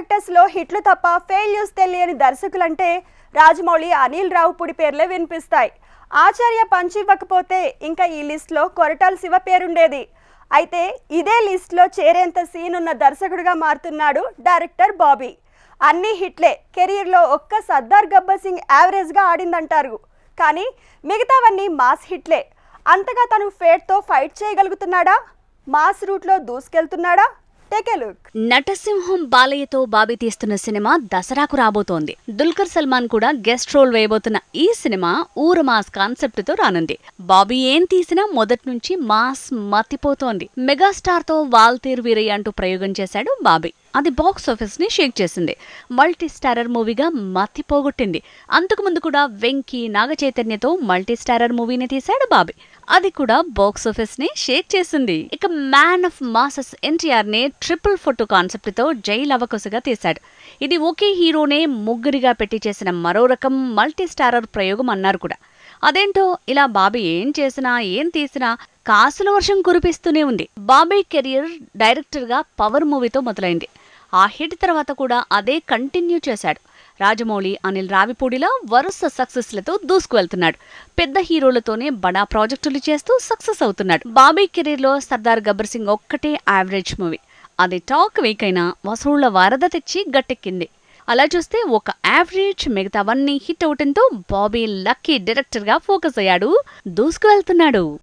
డైరెక్టర్స్లో హిట్లు తప్ప ఫెయిల్యూస్ తెలియని దర్శకులంటే రాజమౌళి అనిల్ రావుపూడి పేర్లే వినిపిస్తాయి. ఆచార్య పంచివ్వకపోతే ఇంకా ఈ లిస్ట్లో కొరటాల శివ పేరుండేది. అయితే ఇదే లిస్ట్లో చేరేంత సీన్ ఉన్న దర్శకుడిగా మారుతున్నాడు డైరెక్టర్ బాబీ. అన్ని హిట్లే. కెరీర్లో ఒక్క సర్దార్ గబ్బర్ సింగ్ యావరేజ్గా ఆడిందంటారు. కానీ మిగతావన్నీ మాస్ హిట్లే. అంతగా తను ఫేట్తో ఫైట్ చేయగలుగుతున్నాడా? మాస్ రూట్లో దూసుకెళ్తున్నాడా? టేక్ లుక్ నటసింహం బాలయ్యతో బాబీ తీస్తున్న సినిమా దసరాకు రాబోతోంది. దుల్కర్ సల్మాన్ కూడా గెస్ట్ రోల్ వేయబోతున్న ఈ సినిమా ఊర మాస్ కాన్సెప్ట్తో రానుంది. బాబీ ఏం తీసినా మొదటి నుంచి మాస్ మతిపోతోంది. మెగాస్టార్తో వాల్తీర్ వీరయ్య అంటూ ప్రయోగం చేశాడు బాబీ. అది బాక్స్ ఆఫీస్ని షేక్ చేసింది. మల్టీ స్టారర్ మూవీగా మతి పోగొట్టింది అంతకుముందు కూడా వెంకీ నాగ చైతన్యతో మల్టీ స్టారర్ మూవీని తీశాడు బాబీ. అది కూడా బాక్స్ ఆఫీస్ని షేక్ చేసింది. ఇక మ్యాన్ ఆఫ్ మాసెస్ ఎన్టీఆర్ని ట్రిపుల్ ఫోటో కాన్సెప్ట్తో జై లవకుశగా తీశాడు. ఇది ఒకే హీరోనే ముగ్గురిగా పెట్టి చేసిన మరో రకం మల్టీ స్టారర్ ప్రయోగం అన్నారు కూడా. అదేంటో ఇలా బాబీ ఏం చేసినా ఏం తీసినా కాసుల వర్షం కురిపిస్తూనే ఉంది. బాబీ కెరియర్ డైరెక్టర్గా పవర్ మూవీతో మొదలైంది. ఆ హిట్ తర్వాత కూడా అదే కంటిన్యూ చేశాడు. రాజమౌళి అనిల్ రావిపూడిలా వరుస సక్సెస్లతో దూసుకువెళ్తున్నాడు. పెద్ద హీరోలతోనే బడా ప్రాజెక్టులు చేస్తూ సక్సెస్ అవుతున్నాడు. బాబీ కెరీర్లో సర్దార్ గబ్బర్ సింగ్ ఒక్కటే యావరేజ్ మూవీ. అది టాక్ వీక్ అయినా వసూళ్ళ వరద తెచ్చి గట్టెక్కింది. అలా చూస్తే ఒక యావరేజ్ మిగతావన్నీ హిట్ అవటంతో బాబీ లక్కీ డైరెక్టర్గా ఫోకస్ అయ్యాడు. దూసుకువెళ్తున్నాడు.